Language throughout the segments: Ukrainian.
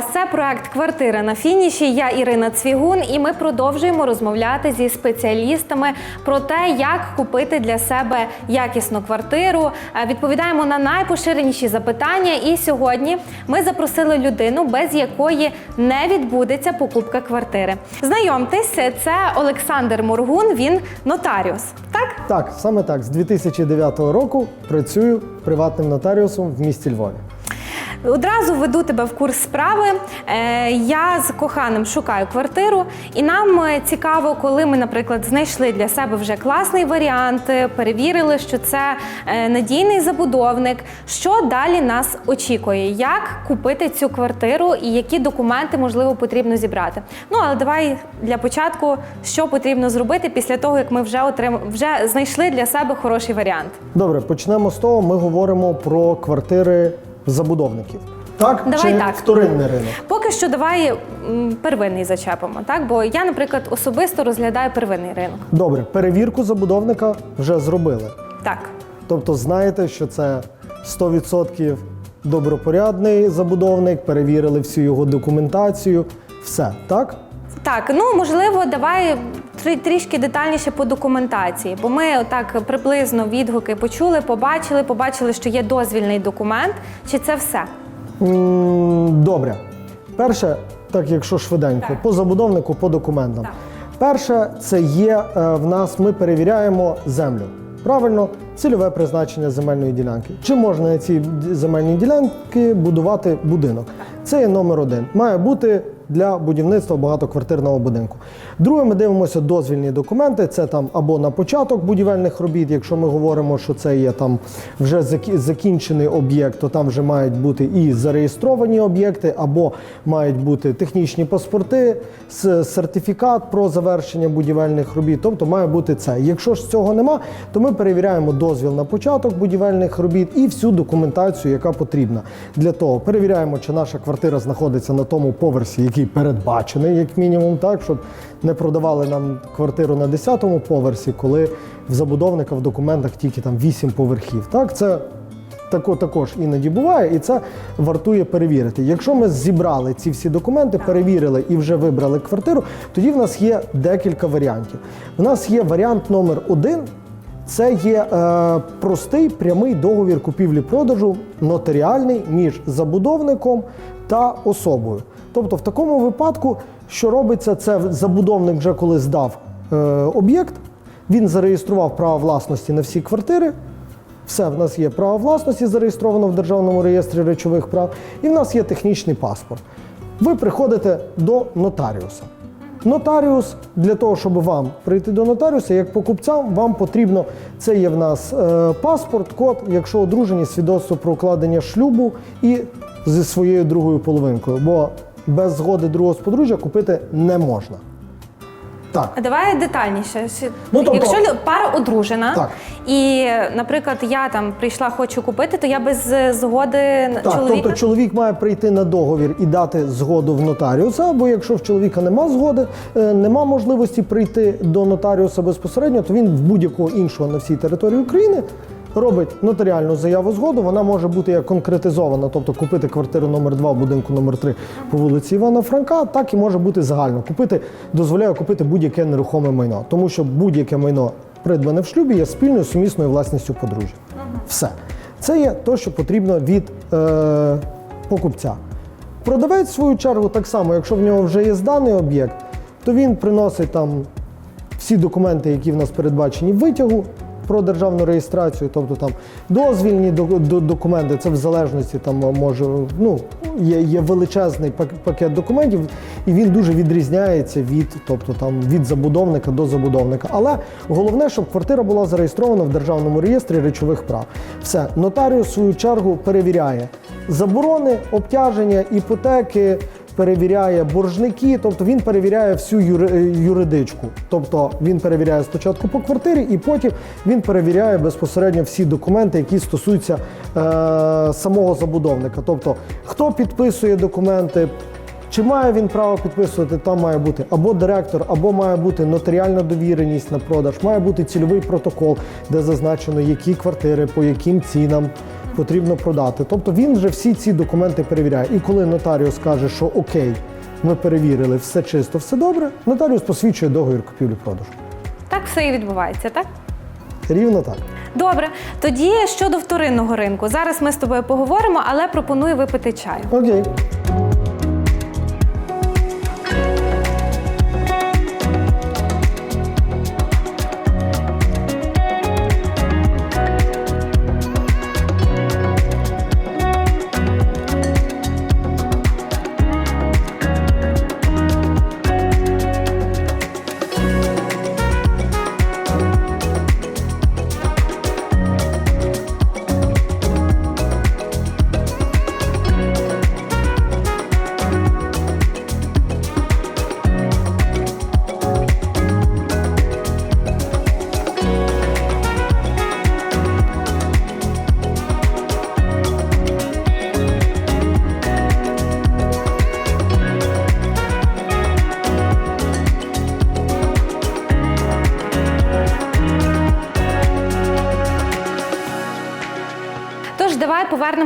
Вас! Це проект Квартира на фініші. Я Ірина Цвігун, і ми продовжуємо розмовляти зі спеціалістами про те, як купити для себе якісну квартиру. Е, Відповідаємо на найпоширеніші запитання. І сьогодні ми запросили людину, без якої не відбудеться покупка квартири. Знайомтесь, це Олександр Моргун. Він нотаріус. Так? Так, саме так. З 2009 року працюю приватним нотаріусом в місті Львові. Одразу веду тебе в курс справи. Е, Я з коханим шукаю квартиру, і нам е, цікаво, коли ми, наприклад, знайшли для себе вже класний варіант, е, перевірили, що це надійний забудовник. Що далі нас очікує? Як купити цю квартиру і які документи можливо потрібно зібрати? Ну але давай для початку, що потрібно зробити після того, як ми вже отрим... вже знайшли для себе хороший варіант. Добре, почнемо з того. Ми говоримо про квартири забудовників. Так Давай чи так. вторинний ринок? Поки що давай м, первинний зачепимо, так? Бо я, наприклад, особисто розглядаю первинний ринок. Добре, перевірку забудовника вже зробили. Так. Тобто знаєте, що це 100% добропорядний забудовник, перевірили всю його документацію. Все, так? Так, ну можливо, давай трі- трішки детальніше по документації, бо ми так приблизно відгуки почули, побачили, побачили, що є дозвільний документ. Чи це все? Добре. Перше, так якщо швиденько, Так. по забудовнику, по документам. Так. Перше, це є е, в нас, ми перевіряємо землю. Правильно, цільове призначення земельної ділянки. Чи можна на цій земельній ділянці будувати будинок? Це є номер один. Має бути для будівництва багатоквартирного будинку. Друге, ми дивимося дозвільні документи. Це там або на початок будівельних робіт, якщо ми говоримо, що це є там вже закінчений об'єкт, то там вже мають бути і зареєстровані об'єкти, або мають бути технічні паспорти, сертифікат про завершення будівельних робіт. Тобто має бути це. Якщо ж цього нема, то ми перевіряємо дозвіл на початок будівельних робіт і всю документацію, яка потрібна для того. Перевіряємо, чи наша квартира знаходиться на тому поверсі, який передбачений, як мінімум, так щоб не продавали нам квартиру на 10-му поверсі, коли в забудовника в документах тільки там 8 поверхів. Так, це Тако також іноді буває, і це вартує перевірити. Якщо ми зібрали ці всі документи, перевірили і вже вибрали квартиру, тоді в нас є декілька варіантів. У нас є варіант номер один. Це є е, простий прямий договір купівлі-продажу, нотаріальний між забудовником та особою. Тобто, в такому випадку, що робиться, це забудовник вже коли здав е, об'єкт, він зареєстрував право власності на всі квартири. Все, в нас є право власності зареєстровано в Державному реєстрі речових прав, і в нас є технічний паспорт. Ви приходите до нотаріуса. Нотаріус для того, щоб вам прийти до нотаріуса, як покупцям, вам потрібно це є в нас е, паспорт, код, якщо одружені, свідоцтво про укладення шлюбу і зі своєю другою половинкою, бо без згоди другого з подружжя купити не можна. Так. А давай детальніше. Ну, тобто- Якщо лю- пара одружена, Так. і, наприклад, я там прийшла, хочу купити, то я без е, згоди Так, чоловіка. тобто чоловік має прийти на договір і дати згоду в нотаріуса, або якщо в чоловіка нема згоди, е, нема можливості прийти до нотаріуса безпосередньо, то він в будь-якого іншого на всій території України робить нотаріальну заяву згоду. Вона може бути як конкретизована, тобто купити квартиру номер 2 в будинку номер 3 по вулиці Івана Франка, так і може бути загально. Купити дозволяє купити будь-яке нерухоме майно, тому що будь-яке майно придбане в шлюбі є спільною сумісною власністю подружжя. Все. Це є те, що потрібно від е, покупця. Продавець, в свою чергу, так само, якщо в нього вже є зданий об'єкт, то він приносить там всі документи, які в нас передбачені в витягу про державну реєстрацію, тобто там дозвільні до- до- документи, це в залежності там може, ну, є, є величезний пак- пакет документів, і він дуже відрізняється від, тобто, там, від забудовника до забудовника. Але головне, щоб квартира була зареєстрована в державному реєстрі речових прав. Все, нотаріус в свою чергу перевіряє заборони, обтяження, іпотеки перевіряє боржники, тобто він перевіряє всю юри- юридичку. Тобто він перевіряє спочатку по квартирі, і потім він перевіряє безпосередньо всі документи, які стосуються е, самого забудовника. Тобто, хто підписує документи. Чи має він право підписувати? Там має бути або директор, або має бути нотаріальна довіреність на продаж, має бути цільовий протокол, де зазначено, які квартири, по яким цінам потрібно продати. Тобто він вже всі ці документи перевіряє. І коли нотаріус каже, що окей, ми перевірили, все чисто, все добре, нотаріус посвідчує договір купівлі-продажу. Так все і відбувається, так? Рівно так. Добре, тоді щодо вторинного ринку. Зараз ми з тобою поговоримо, але пропоную випити чаю. Окей.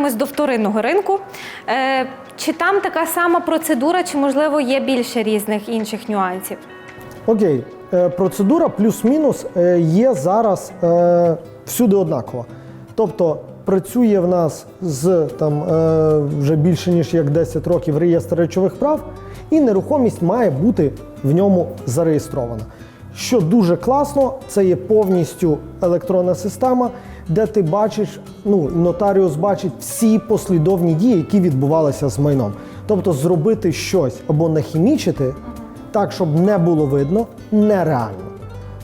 Повернемось до вторинного ринку. Е, чи там така сама процедура, чи можливо є більше різних інших нюансів? Окей, Е, процедура плюс-мінус е, є зараз всюди однакова. Тобто працює в нас з там вже більше ніж як 10 років реєстр речових прав, і нерухомість має бути в ньому зареєстрована. Що дуже класно, це є повністю електронна система, де ти бачиш, ну нотаріус бачить всі послідовні дії, які відбувалися з майном. Тобто зробити щось або нахімічити так, щоб не було видно, нереально.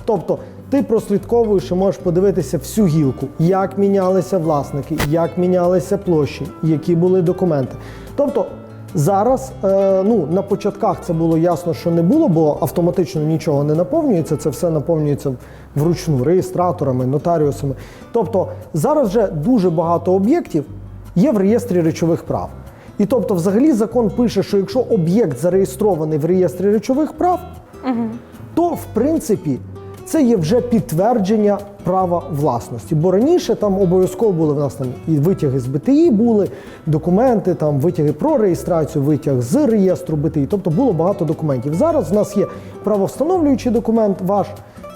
Тобто ти прослідковуєш і можеш подивитися всю гілку, як мінялися власники, як мінялися площі, які були документи. Тобто зараз, е, ну на початках це було ясно, що не було, бо автоматично нічого не наповнюється. Це все наповнюється вручну реєстраторами, нотаріусами. Тобто зараз вже дуже багато об'єктів є в реєстрі речових прав. І тобто, взагалі, закон пише, що якщо об'єкт зареєстрований в реєстрі речових прав, то в принципі це є вже підтвердження права власності. Бо раніше там обов'язково були в нас там і витяги з БТІ були, документи, там витяги про реєстрацію, витяг з реєстру БТІ. Тобто було багато документів. Зараз в нас є правовстановлюючий документ ваш.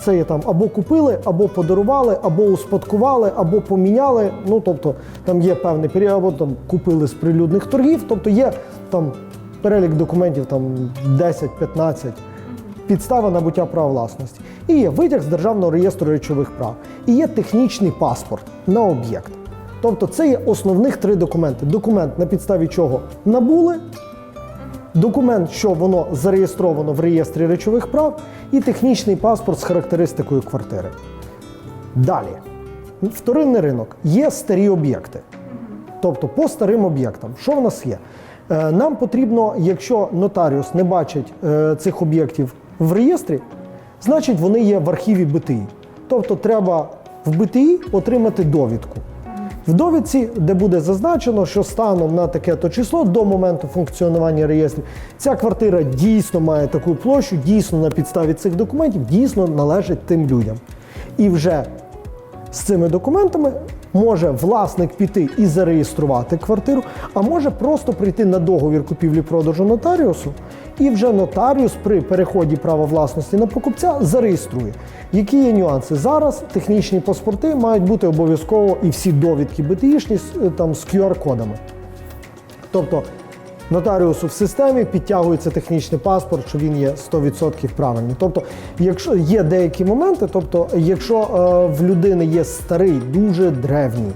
Це є там або купили, або подарували, або успадкували, або поміняли. Ну тобто там є певний період, або там купили з прилюдних торгів. Тобто є там перелік документів там 10-15 підстава набуття права власності. І є витяг з державного реєстру речових прав. І є технічний паспорт на об'єкт. Тобто це є основних три документи: документ, на підставі чого набули, документ, що воно зареєстровано в реєстрі речових прав, і технічний паспорт з характеристикою квартири. Далі, вторинний ринок є старі об'єкти. Тобто по старим об'єктам, що в нас є? Е, Нам потрібно, якщо нотаріус не бачить е, цих об'єктів в реєстрі, значить вони є в архіві БТІ. Тобто треба в БТІ отримати довідку. В довідці, де буде зазначено, що станом на таке-то число до моменту функціонування реєстрів ця квартира дійсно має таку площу, дійсно на підставі цих документів, дійсно належить тим людям. І вже з цими документами може власник піти і зареєструвати квартиру, а може просто прийти на договір купівлі-продажу нотаріусу, і вже нотаріус при переході права власності на покупця зареєструє. Які є нюанси? Зараз технічні паспорти мають бути обов'язково і всі довідки БТІшні е, там, з QR-кодами. Тобто нотаріусу в системі підтягується технічний паспорт, що він є 100% правильний. Тобто, якщо є деякі моменти, тобто, якщо е, в людини є старий, дуже древній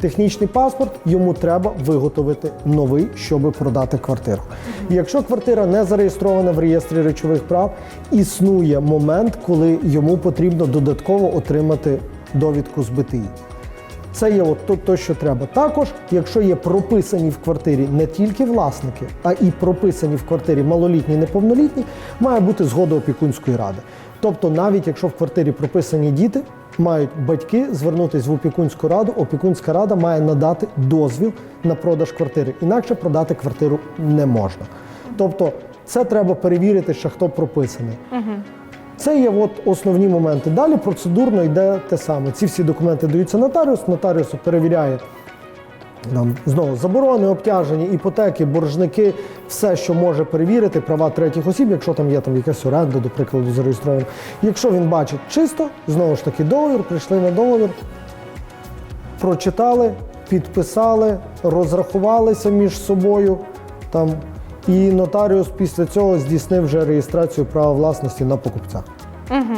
технічний паспорт, йому треба виготовити новий, щоб продати квартиру. Якщо квартира не зареєстрована в реєстрі речових прав, існує момент, коли йому потрібно додатково отримати довідку з БТІ. Це є от то, то, що треба. Також, якщо є прописані в квартирі не тільки власники, а і прописані в квартирі малолітні, неповнолітні, має бути згода опікунської ради. Тобто, навіть якщо в квартирі прописані діти, мають батьки звернутися в опікунську раду, опікунська рада має надати дозвіл на продаж квартири. Інакше продати квартиру не можна. Тобто, це треба перевірити, що хто прописаний. Це є от основні моменти. Далі процедурно йде те саме. Ці всі документи даються нотаріус, нотаріус перевіряє Там знову заборони, обтяження, іпотеки, боржники, все, що може перевірити права третіх осіб, якщо там є там якась оренда, до прикладу, зареєстрована. Якщо він бачить чисто, знову ж таки, договір, прийшли на договір, прочитали, підписали, розрахувалися між собою. Там, і нотаріус після цього здійснив вже реєстрацію права власності на покупця. Угу.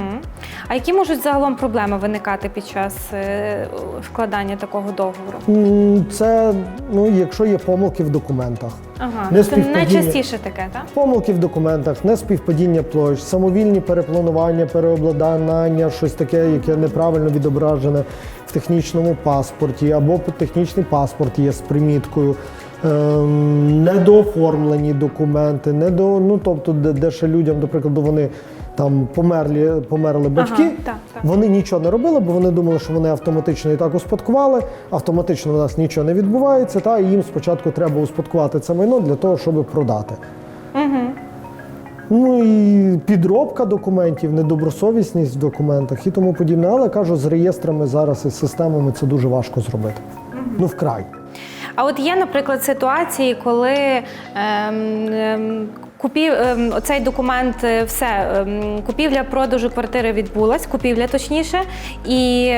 А які можуть загалом проблеми виникати під час е, складання такого договору? Це ну, якщо є помилки в документах. Ага, Не це найчастіше таке, так? Помилки в документах, неспівпадіння площ, самовільні перепланування, переобладнання, щось таке, яке неправильно відображене в технічному паспорті, або технічний паспорт є з приміткою. Ем, недооформлені документи, недо, ну тобто, де, де ще людям, до прикладу, вони там померли, померли батьки, Ага, так, так. вони нічого не робили, бо вони думали, що вони автоматично і так успадкували. Автоматично у нас нічого не відбувається, та і їм спочатку треба успадкувати це майно для того, щоб продати. Ну і підробка документів, недобросовісність в документах і тому подібне. Але кажу, з реєстрами зараз і з системами це дуже важко зробити. Ну вкрай. А от є, наприклад, ситуації, коли ем, ем, купів, ем, оцей документ, е, все, купівля продажу квартири відбулась, купівля точніше, і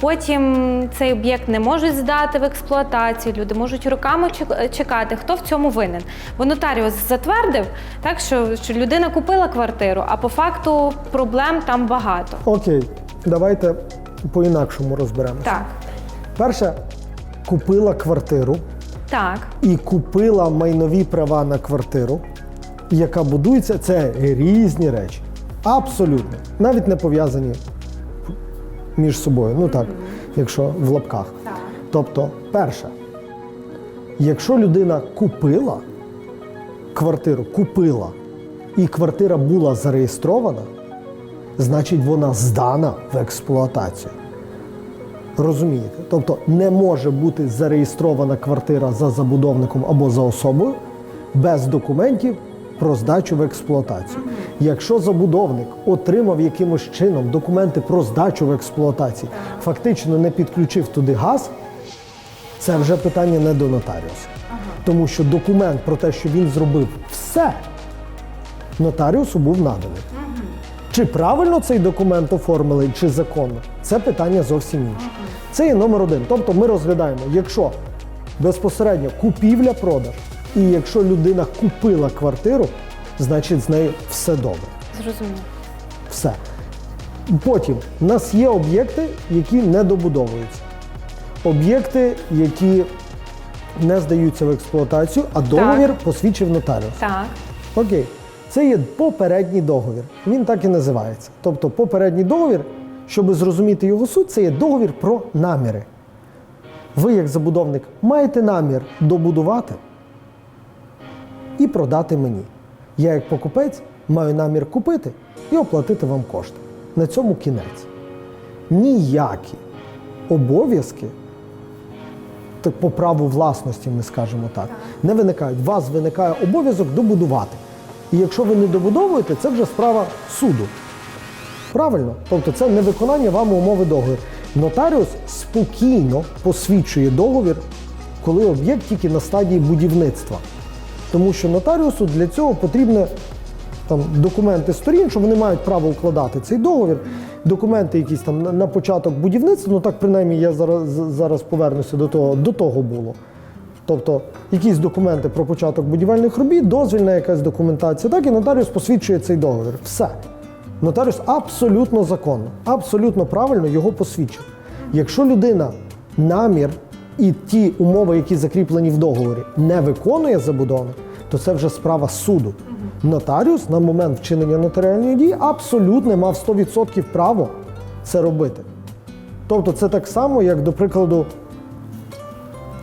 потім цей об'єкт не можуть здати в експлуатацію. Люди можуть роками чек- чекати, хто в цьому винен. Бо нотаріус затвердив, так що, що людина купила квартиру, а по факту проблем там багато. Окей, давайте по-інакшому розберемося. Так, Перше, купила квартиру так. і купила майнові права на квартиру, яка будується, це різні речі. Абсолютно. Навіть не пов'язані між собою. Ну так, якщо в лапках. Так. Тобто, перше, якщо людина купила квартиру, купила, і квартира була зареєстрована, значить вона здана в експлуатацію. Розумієте? Тобто не може бути зареєстрована квартира за забудовником або за особою без документів про здачу в експлуатацію. Якщо забудовник отримав якимось чином документи про здачу в експлуатацію, фактично не підключив туди газ, це вже питання не до нотаріуса. Тому що документ про те, що він зробив все, нотаріусу був наданий. Чи правильно цей документ оформили, чи законно, це питання зовсім інше. Це є номер один. Тобто ми розглядаємо, якщо безпосередньо купівля-продаж, і якщо людина купила квартиру, значить з нею все добре. Зрозуміло. Все. Потім в нас є об'єкти, які не добудовуються. Об'єкти, які не здаються в експлуатацію, а договір посвідчив нотаріус. Так. Окей, це є попередній договір. Він так і називається. Тобто попередній договір, щоб зрозуміти його суть, це є договір про наміри. Ви, як забудовник, маєте намір добудувати і продати мені. Я, як покупець, маю намір купити і оплатити вам кошти. На цьому кінець. Ніякі обов'язки так по праву власності, ми скажемо так, не виникають. У вас виникає обов'язок добудувати. І якщо ви не добудовуєте, це вже справа суду. Правильно? Тобто це не виконання вам умови договору. Нотаріус спокійно посвідчує договір, коли об'єкт тільки на стадії будівництва. Тому що нотаріусу для цього потрібні там, документи сторін, що вони мають право укладати цей договір, документи якісь там на початок будівництва, ну так принаймні я зараз, зараз повернуся до того, до того було. Тобто якісь документи про початок будівельних робіт, дозвільна якась документація, так і нотаріус посвідчує цей договір. Все. Нотаріус абсолютно законно, абсолютно правильно його посвідчив. Якщо людина намір і ті умови, які закріплені в договорі, не виконує забудовник, то це вже справа суду. Нотаріус на момент вчинення нотаріальної дії абсолютно мав 100% право це робити. Тобто це так само, як, до прикладу,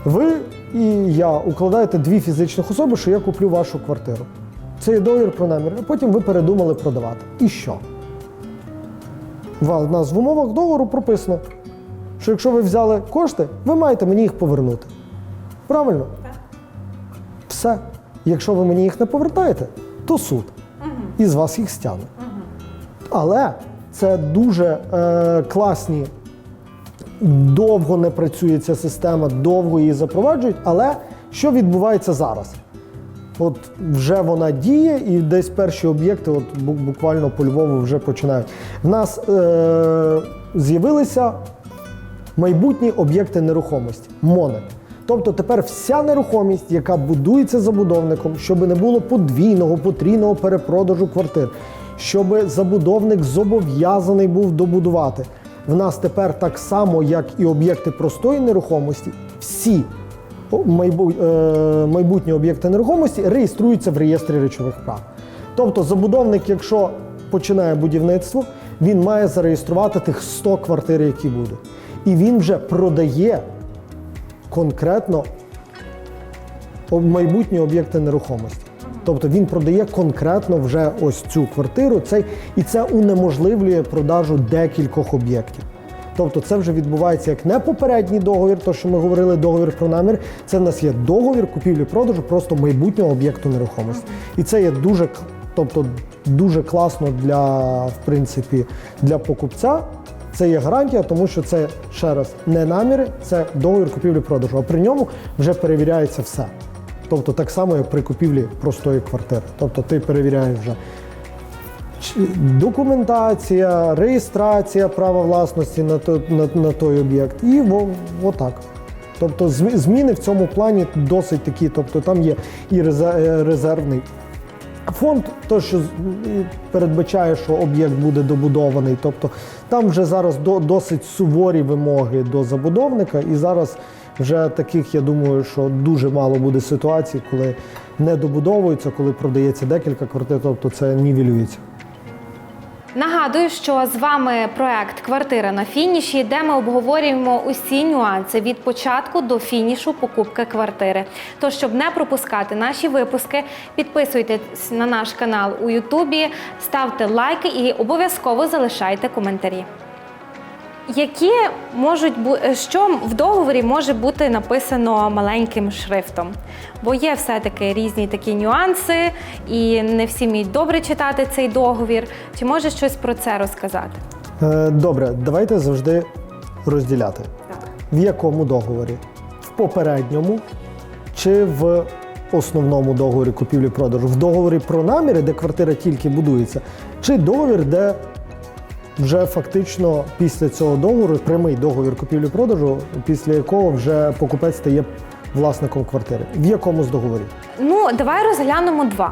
ви і я укладаєте дві фізичних особи, що я куплю вашу квартиру. Це є договір про намір, а потім ви передумали продавати. І що? У нас в умовах договору прописано, що якщо ви взяли кошти, ви маєте мені їх повернути. Правильно? Так. Все. Якщо ви мені їх не повертаєте, то суд. І з вас їх стягне. Але це дуже е, класні довго не працює ця система, довго її запроваджують. Але що відбувається зараз? От вже вона діє, і десь перші об'єкти, от буквально по Львову, вже починають. В нас е- з'явилися майбутні об'єкти нерухомості МОНЕ. Тобто тепер вся нерухомість, яка будується забудовником, щоб не було подвійного, потрійного перепродажу квартир, щоб забудовник зобов'язаний був добудувати. В нас тепер так само, як і об'єкти простої нерухомості, всі майбутні об'єкти нерухомості реєструються в реєстрі речових прав. Тобто забудовник, якщо починає будівництво, він має зареєструвати тих 100 квартир, які будуть. І він вже продає конкретно майбутні об'єкти нерухомості. Тобто він продає конкретно вже ось цю квартиру, цей, і це унеможливлює продажу декількох об'єктів. Тобто це вже відбувається як не попередній договір, то що ми говорили, договір про намір. Це в нас є договір купівлі-продажу просто майбутнього об'єкту нерухомості. І це є дуже, тобто, дуже класно для, в принципі, для покупця. Це є гарантія, тому що це ще раз не наміри, це договір купівлі-продажу. А при ньому вже перевіряється все. Тобто так само, як при купівлі простої квартири. Тобто ти перевіряєш вже документація, реєстрація права власності на той, на, на той об'єкт. І во, отак. Тобто зміни в цьому плані досить такі. Тобто там є і е, резервний фонд, то що передбачає, що об'єкт буде добудований. Тобто там вже зараз досить суворі вимоги до забудовника, і зараз вже таких, я думаю, що дуже мало буде ситуацій, коли не добудовується, коли продається декілька квартир, тобто це нівелюється. Нагадую, що з вами проект Квартира на фініші, де ми обговорюємо усі нюанси від початку до фінішу покупки квартири. То, щоб не пропускати наші випуски, підписуйтесь на наш канал у Ютубі, ставте лайки і обов'язково залишайте коментарі. Які можуть бу- що в договорі може бути написано маленьким шрифтом? Бо є все-таки різні такі нюанси, і не всі вміють добре читати цей договір. Чи може щось про це розказати? Е, Добре, давайте завжди розділяти. В якому договорі? В попередньому чи в основному договорі купівлі-продажу? В договорі про наміри, де квартира тільки будується, чи договір, де вже фактично після цього договору прямий договір купівлі-продажу, після якого вже покупець стає власником квартири. В якому з договорів? Ну, давай розглянемо два.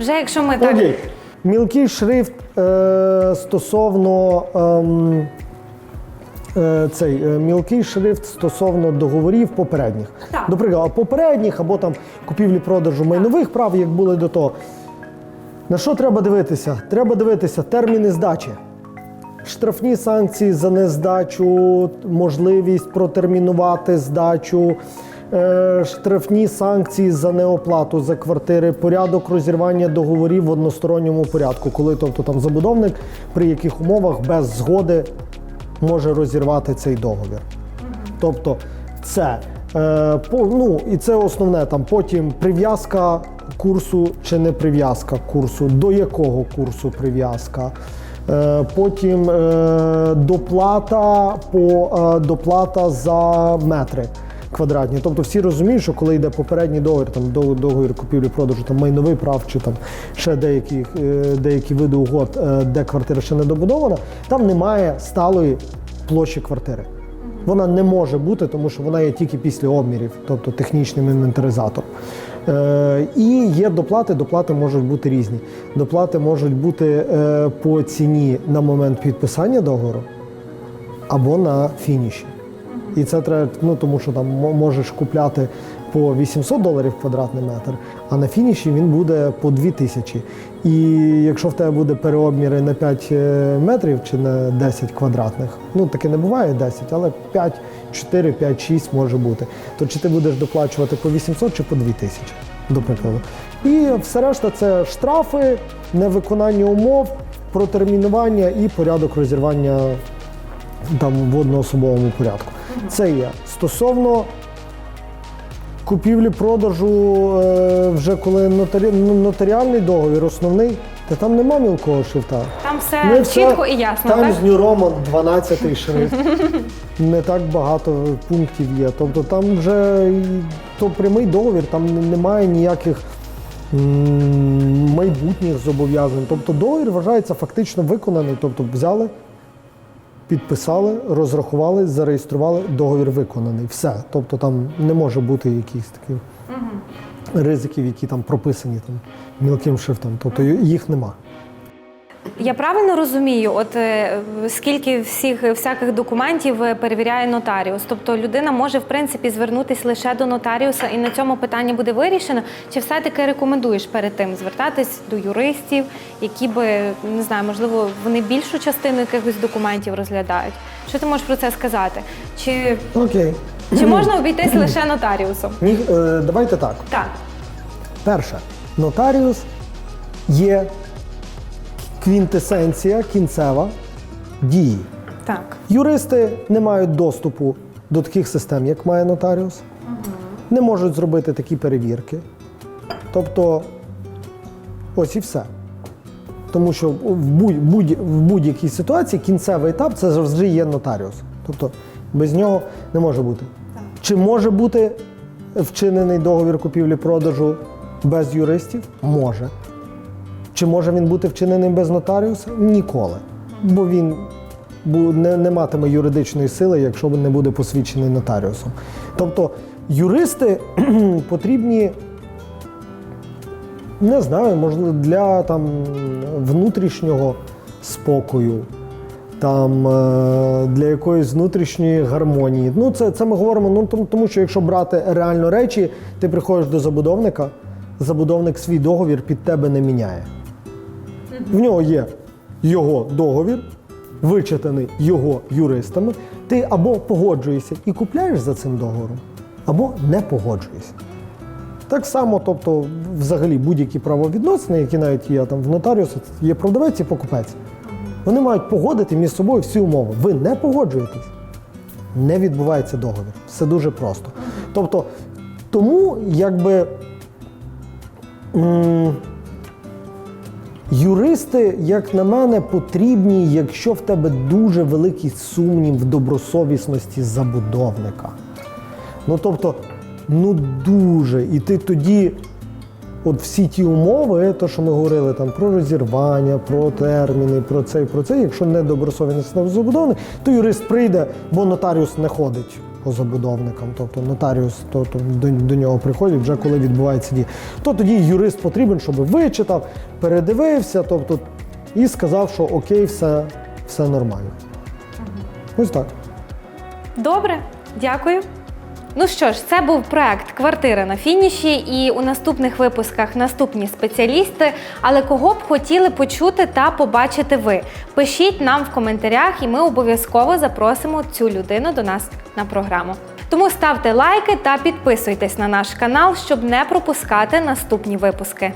Вже якщо ми так. Окей. Мілкий шрифт е, стосовно ем, е, цей е, мілкий шрифт стосовно договорів попередніх. Так. До прикладу, попередніх або там купівлі-продажу майнових прав, як були до того. На що треба дивитися? Треба дивитися терміни здачі. Штрафні санкції за нездачу, можливість протермінувати здачу, е, штрафні санкції за неоплату за квартири, порядок розірвання договорів в односторонньому порядку, коли тобто там забудовник при яких умовах без згоди може розірвати цей договір. Тобто це е, по, ну, і це основне там потім прив'язка курсу чи не прив'язка курсу, до якого курсу прив'язка. Е, потім е, доплата по е, доплата за метри квадратні. Тобто всі розуміють, що коли йде попередній договір, там до- договір купівлі-продажу, там майновий прав чи там ще деякі, деякі види угод, де квартира ще не добудована, там немає сталої площі квартири. Вона не може бути, тому що вона є тільки після обмірів, тобто технічним інвентаризатором. Е, і є доплати, доплати можуть бути різні. Доплати можуть бути е, по ціні на момент підписання договору або на фініші. І це треба, ну тому що там можеш купляти по 800 доларів квадратний метр, а на фініші він буде по 2000. І якщо в тебе буде переобміри на 5 е, метрів чи на 10 квадратних, ну таке не буває 10, але 5, 4, 5, 6 може бути. То чи ти будеш доплачувати по 800 чи по 2000, до прикладу. І все решта це штрафи, невиконання умов, протермінування і порядок розірвання там в одноособовому порядку. Це є стосовно купівлі-продажу, е, вже коли нотарі... ну, нотаріальний договір, основний, та там нема мілкого шрифта. Там все Ми все- чітко і ясно, Там так? з New Roman 12 шрифт. не так багато пунктів є. Тобто там вже і- то прямий договір, там не- немає ніяких м, майбутніх зобов'язань. Тобто договір вважається фактично виконаний. Тобто взяли, підписали, розрахували, зареєстрували, договір виконаний. Все. Тобто там не може бути якихось таких ризиків, які там прописані там мілким шрифтом. Тобто їх нема. Я правильно розумію, от е, скільки всіх всяких документів е, перевіряє нотаріус? Тобто людина може в принципі звернутися лише до нотаріуса, і на цьому питання буде вирішено. Чи все-таки рекомендуєш перед тим звертатись до юристів, які би не знаю, можливо, вони більшу частину якихось документів розглядають? Що ти можеш про це сказати? Чи, Окей. Чи можна обійтись лише нотаріусом? Ні, е, давайте так. Так. Перше, нотаріус є квінтесенція кінцева дії. Так. Юристи не мають доступу до таких систем, як має нотаріус, не можуть зробити такі перевірки. Тобто, ось і все. Тому що в будь- будь- в будь-якій ситуації кінцевий етап це завжди є нотаріус. Тобто без нього не може бути. Чи може бути вчинений договір купівлі-продажу без юристів? Може. Чи може він бути вчинений без нотаріуса? Ніколи. Бо він не, не матиме юридичної сили, якщо він не буде посвідчений нотаріусом. Тобто юристи потрібні, не знаю, можливо, для там, внутрішнього спокою, там, е, для якоїсь внутрішньої гармонії. Ну, це, це ми говоримо, ну, тому, що якщо брати реально речі, ти приходиш до забудовника, забудовник свій договір під тебе не міняє. В нього є його договір, вичитаний його юристами. Ти або погоджуєшся і купляєш за цим договором, або не погоджуєшся. Так само, тобто, взагалі, будь-які правовідносини, які навіть є там в нотаріусі, є продавець і покупець. Вони мають погодити між собою всі умови. Ви не погоджуєтесь, не відбувається договір. Все дуже просто. Тобто, тому якби. Юристи, як на мене, потрібні, якщо в тебе дуже великий сумнів в добросовісності забудовника. Ну тобто, ну дуже. І ти тоді, от всі ті умови, то що ми говорили там про розірвання, про терміни, про це і про це, якщо не добросовісність забудовник, то юрист прийде, бо нотаріус не ходить по забудовникам. Тобто нотаріус то, то до, до нього приходять вже коли відбувається дія. То тоді юрист потрібен, щоб вичитав, передивився, тобто, і сказав, що окей, все, все нормально. Ось так. Добре, дякую. Ну що ж, це був проект Квартира на фініші, і у наступних випусках наступні спеціалісти. Але кого б хотіли почути та побачити ви? Пишіть нам в коментарях, і ми обов'язково запросимо цю людину до нас на програму. Тому ставте лайки та підписуйтесь на наш канал, щоб не пропускати наступні випуски.